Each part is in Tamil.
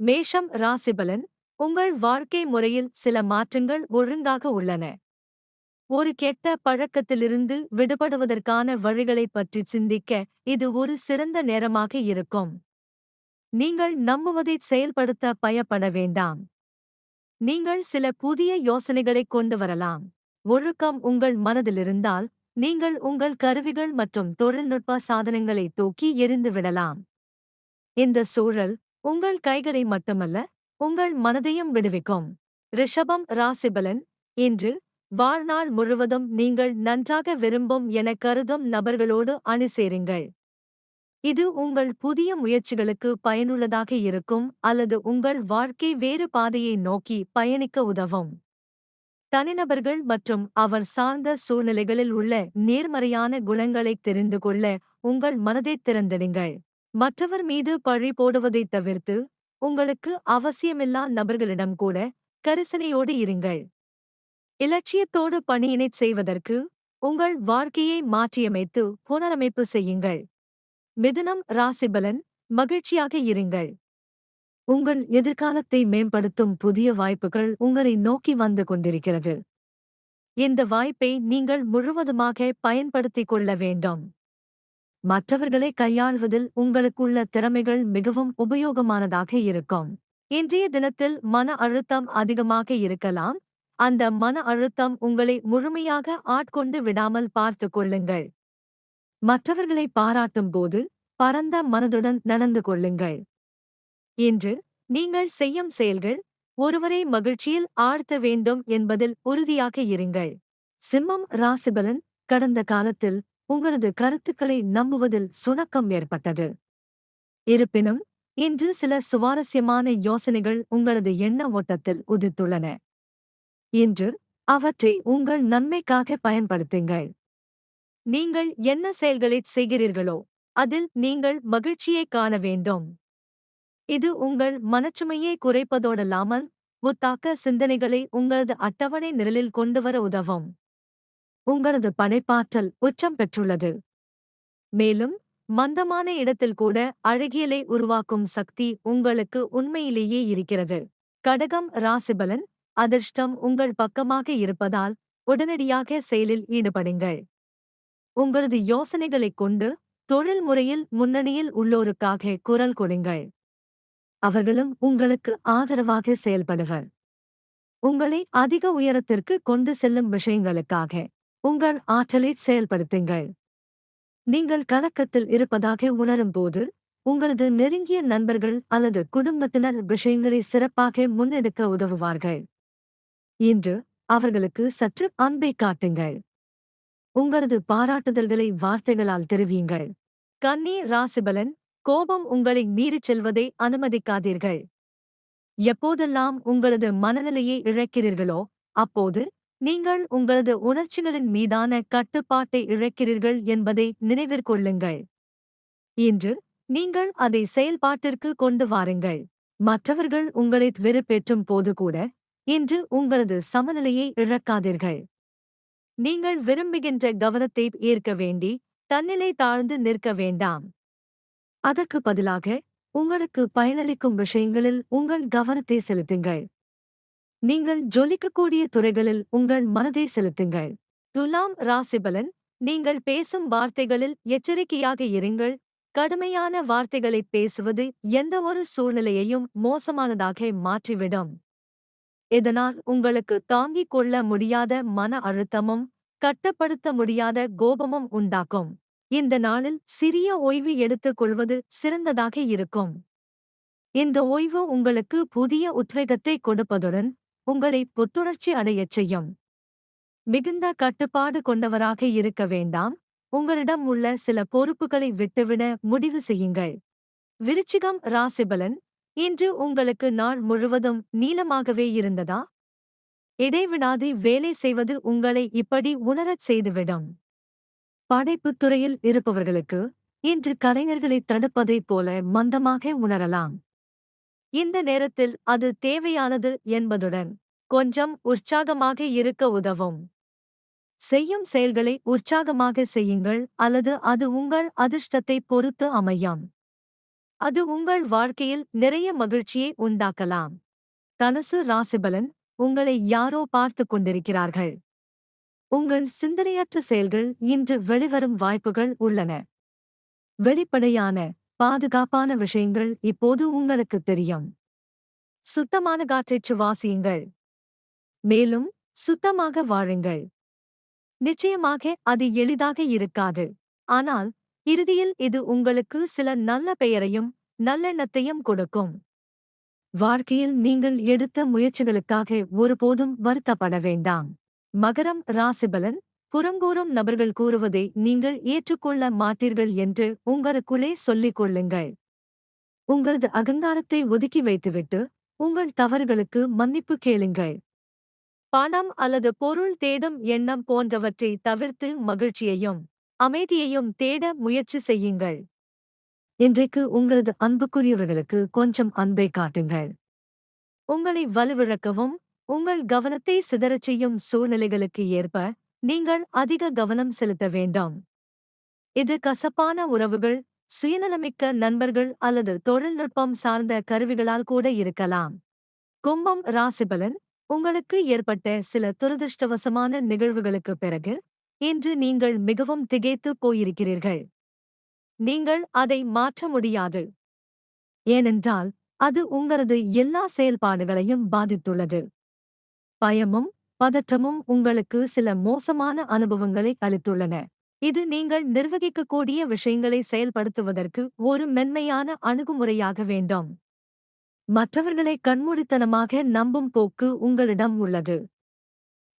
மேஷம் ராசிபலன் உங்கள் வாழ்க்கை முறையில் சில மாற்றங்கள் ஒழுங்காக உள்ளன. ஒரு கெட்ட பழக்கத்திலிருந்து விடுபடுவதற்கான வழிகளைப் பற்றி சிந்திக்க இது ஒரு சிறந்த நேரமாக இருக்கும். நீங்கள் நம்புவதைச் செயல்படுத்த பயப்பட வேண்டாம். நீங்கள் சில புதிய யோசனைகளைக் கொண்டு வரலாம். ஒழுக்கம் உங்கள் மனதிலிருந்தால் நீங்கள் உங்கள் கருவிகள் மற்றும் தொழில்நுட்ப சாதனங்களை தூக்கி எரிந்துவிடலாம் இந்த சூழல் உங்கள் கைகளை மட்டுமல்ல உங்கள் மனதையும் விடுவிக்கும். ரிஷபம் ராசிபலன் இன்று வாழ்நாள் முழுவதும் நீங்கள் நன்றாக விரும்பும் என கருதும் நபர்களோடு அணி சேருங்கள் இது உங்கள் புதிய முயற்சிகளுக்கு பயனுள்ளதாக இருக்கும் அல்லது உங்கள் வாழ்க்கை வேறு பாதையை நோக்கி பயணிக்க உதவும். தனிநபர்கள் மற்றும் அவர் சார்ந்த சூழ்நிலைகளில் உள்ள நேர்மறையான குணங்களைத் தெரிந்து கொள்ள உங்கள் மனதைத் திறந்திடுங்கள். மற்றவர் மீது பழி போடுவதைத் தவிர்த்து உங்களுக்கு அவசியமில்லா நபர்களிடம் கூட கரிசனையோடு இருங்கள். இலட்சியத்தோடு பணியினைச் செய்வதற்கு உங்கள் வாழ்க்கையை மாற்றியமைத்து புனரமைப்பு செய்யுங்கள். மிதுனம் ராசிபலன் மகிழ்ச்சியாக இருங்கள். உங்கள் எதிர்காலத்தை மேம்படுத்தும் புதிய வாய்ப்புகள் உங்களை நோக்கி வந்து கொண்டிருக்கிறது. இந்த வாய்ப்பை நீங்கள் முழுவதுமாக பயன்படுத்திக் கொள்ள வேண்டும். மற்றவர்களை கையாள்வதில் உங்களுக்குள்ள திறமைகள் மிகவும் உபயோகமானதாக இருக்கும். இன்றைய தினத்தில் மன அழுத்தம் அதிகமாக இருக்கலாம். அந்த மன அழுத்தம் உங்களை முழுமையாக ஆட்கொண்டு விடாமல் பார்த்துக் கொள்ளுங்கள். மற்றவர்களை பாராட்டும் போது பரந்த மனதுடன் நடந்து கொள்ளுங்கள். இன்று நீங்கள் செய்யும் செயல்கள் ஒருவரை மகிழ்ச்சியில் ஆழ்த்த வேண்டும் என்பதில் உறுதியாக இருங்கள். சிம்மம் ராசிபலன் கடந்த காலத்தில் உங்களது கருத்துக்களை நம்புவதில் சுணக்கம் ஏற்பட்டது. இருப்பினும் இன்று சில சுவாரஸ்யமான யோசனைகள் உங்களது எண்ண ஓட்டத்தில் உதித்துள்ளன. இன்று அவற்றை உங்கள் நன்மைக்காக பயன்படுத்துங்கள். நீங்கள் என்ன செயல்களைச் செய்கிறீர்களோ அதில் நீங்கள் மகிழ்ச்சியைக் காண வேண்டும். இது உங்கள் மனச்சுமையை குறைப்பதோடல்லாமல் முத்தாக்க சிந்தனைகளை உங்களது அட்டவணை நிரலில் கொண்டுவர உதவும். உங்களது படைப்பாற்றல் உச்சம் பெற்றுள்ளது. மேலும் மந்தமான இடத்தில் கூட அழகியலை உருவாக்கும் சக்தி உங்களுக்கு உண்மையிலேயே இருக்கிறது. கடகம் ராசிபலன் அதிர்ஷ்டம் உங்கள் பக்கமாக இருப்பதால் உடனடியாக செயலில் ஈடுபடுங்கள். உங்களது யோசனைகளைக் கொண்டு தொழில் முறையில் முன்னணியில் உள்ளோருக்காக குரல் கொடுங்கள். அவர்களும் உங்களுக்கு ஆதரவாக செயல்படுவர். உங்களை அதிக உயரத்திற்கு கொண்டு செல்லும் விஷயங்களுக்காக. உங்கள் ஆற்றலை செயல்படுத்துங்கள். நீங்கள் கலக்கத்தில் இருப்பதாக உணரும்போது உங்களது நெருங்கிய நண்பர்கள் அல்லது குடும்பத்தினர் விஷயங்களை சிறப்பாக முன்னெடுக்க உதவுவார்கள். இன்று அவர்களுக்கு சற்று அன்பை காட்டுங்கள். உங்களது பாராட்டுதல்களை வார்த்தைகளால் தெரிவியுங்கள். கன்னி ராசிபலன் கோபம் உங்களை மீறிச் செல்வதை அனுமதிக்காதீர்கள். எப்போதெல்லாம் உங்களது மனநிலையை இழக்கிறீர்களோ அப்போது நீங்கள் உங்களது உணர்ச்சிகளின் மீதான கட்டுப்பாட்டை இழக்கிறீர்கள் என்பதை நினைவிற்கொள்ளுங்கள் இன்று நீங்கள் அதை செயல்பாட்டிற்கு கொண்டு வாருங்கள். மற்றவர்கள் உங்களை வெறுப்பேற்றும் போது கூட இன்று உங்களது சமநிலையை இழக்காதீர்கள். நீங்கள் விரும்புகின்ற கவனத்தை ஏற்க வேண்டி தன்னிலை தாழ்ந்து நிற்க வேண்டாம். அதற்கு பதிலாக உங்களுக்கு பயனளிக்கும் விஷயங்களில் உங்கள் கவனத்தை செலுத்துங்கள். நீங்கள் ஜொலிக்கக்கூடிய துறைகளில் உங்கள் மனதை செலுத்துங்கள். துலாம் ராசிபலன் நீங்கள் பேசும் வார்த்தைகளில் எச்சரிக்கையாக இருங்கள். கடுமையான வார்த்தைகளைப் பேசுவது எந்தவொரு சூழ்நிலையையும் மோசமானதாக மாற்றிவிடும். இதனால் உங்களுக்கு தாங்கிக் கொள்ள முடியாத மன அழுத்தமும் கட்டுப்படுத்த முடியாத கோபமும் உண்டாக்கும் இந்த நாளில் சிறிய ஓய்வு எடுத்துக் கொள்வது சிறந்ததாக இருக்கும். இந்த ஓய்வு உங்களுக்கு புதிய உத்வேகத்தை கொடுப்பதுடன் உங்களை புத்துணர்ச்சி அடையச் செய்யும். மிகுந்த கட்டுப்பாடு கொண்டவராக இருக்க வேண்டாம். உங்களிடம் உள்ள சில பொறுப்புகளை விட்டுவிட முடிவு செய்யுங்கள். விருச்சிகம் ராசிபலன் இன்று உங்களுக்கு நாள் முழுவதும் நீளமாகவே இருந்ததா? இடைவிடாது வேலை செய்வது உங்களை இப்படி உணரச் செய்துவிடும். படைப்புத் துறையில் இருப்பவர்களுக்கு இன்று கலைஞர்களைத் தடுப்பதைப் போல மந்தமாக உணரலாம். இந்த நேரத்தில் அது தேவையானது என்பதுடன் கொஞ்சம் உற்சாகமாக இருக்க உதவும். செய்யும் செயல்களை உற்சாகமாக செய்யுங்கள் அல்லது அது உங்கள் அதிர்ஷ்டத்தைப் பொறுத்து அமையும். அது உங்கள் வாழ்க்கையில் நிறைய மகிழ்ச்சியை உண்டாக்கலாம். தனுசு ராசிபலன் உங்களை யாரோ பார்த்துக் கொண்டிருக்கிறார்கள். உங்கள் சிந்தனையற்ற செயல்கள் இன்று வெளிவரும் வாய்ப்புகள் உள்ளன. வெளிப்படையான பாதுகாப்பான விஷயங்கள் இப்போது உங்களுக்கு தெரியும். சுத்தமான காற்றைச் சுவாசியுங்கள் மேலும் சுத்தமாக வாழுங்கள். நிச்சயமாக அது எளிதாக இருக்காது. ஆனால் இறுதியில் இது உங்களுக்கு சில நல்ல பெயரையும் நல்லெண்ணத்தையும் கொடுக்கும். வாழ்க்கையில் நீங்கள் எடுத்த முயற்சிகளுக்காக ஒருபோதும் வருத்தப்பட வேண்டாம். மகரம் ராசிபலன் புறங்கூறும் நபர்கள் கூறுவதை நீங்கள் ஏற்றுக்கொள்ள மாட்டீர்கள் என்று உங்களுக்குள்ளே சொல்லிக் கொள்ளுங்கள். உங்களது அகங்காரத்தை ஒதுக்கி வைத்துவிட்டு உங்கள் தவறுகளுக்கு மன்னிப்பு கேளுங்கள். பணம் அல்லது பொருள் தேடும் எண்ணம் போன்றவற்றை தவிர்த்து மகிழ்ச்சியையும் அமைதியையும் தேட முயற்சி செய்யுங்கள். இன்றைக்கு உங்களது அன்புக்குரியவர்களுக்கு கொஞ்சம் அன்பை காட்டுங்கள். உங்களை வலுவிழக்கவும் உங்கள் கவனத்தை சிதறச் செய்யும் சூழ்நிலைகளுக்கு ஏற்ப நீங்கள் அதிக கவனம் செலுத்த வேண்டாம். இது கசப்பான உறவுகள் சுயநலமிக்க நண்பர்கள் அல்லது தொழில்நுட்பம் சார்ந்த கருவிகளால் கூட இருக்கலாம். கும்பம் ராசிபலன் உங்களுக்கு ஏற்பட்ட சில துரதிருஷ்டவசமான நிகழ்வுகளுக்கு பிறகு இன்று நீங்கள் மிகவும் திகைத்து போயிருக்கிறீர்கள். நீங்கள் அதை மாற்ற முடியாது. ஏனென்றால் அது உங்களது எல்லா செயல்பாடுகளையும் பாதித்துள்ளது. பயமும் பதற்றமும் உங்களுக்கு சில மோசமான அனுபவங்களை அளித்துள்ளன. இது நீங்கள் நிர்வகிக்கக்கூடிய விஷயங்களை செயல்படுத்துவதற்கு ஒரு மென்மையான அணுகுமுறையாக வேண்டும். மற்றவர்களை கண்மூடித்தனமாக நம்பும் போக்கு உங்களிடம் உள்ளது.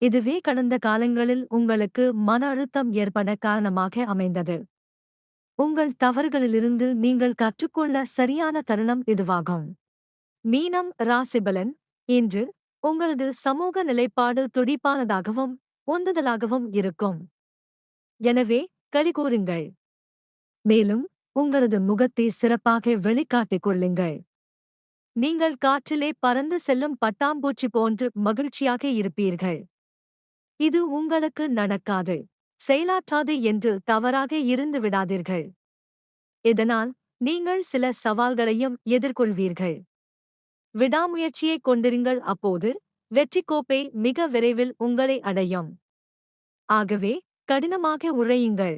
இதுவே கடந்த காலங்களில் உங்களுக்கு மன அழுத்தம் ஏற்பட காரணமாக அமைந்தது. உங்கள் தவறுகளிலிருந்து நீங்கள் கற்றுக்கொள்ள சரியான தருணம் இதுவாகும். மீனம் ராசிபலன் இன்று உங்களது சமூக நிலைப்பாடு துடிப்பானதாகவும் உந்துதலாகவும் இருக்கும். எனவே களிகூறுங்கள் மேலும் உங்களது முகத்தை சிறப்பாக வெளிக்காட்டிக் கொள்ளுங்கள். நீங்கள் காற்றிலே பறந்து செல்லும் பட்டாம்பூச்சி போன்று மகிழ்ச்சியாக இருப்பீர்கள். இது உங்களுக்கு நடக்காது. செயலாற்றாது என்று தவறாக இருந்து விடாதீர்கள். இதனால் நீங்கள் சில சவால்களையும் எதிர்கொள்வீர்கள். விடாமுயற்சியைக் கொண்டிருங்கள் அப்போது வெற்றி கோப்பை மிக விரைவில் உங்களை அடையும். ஆகவே கடினமாக உழையுங்கள்.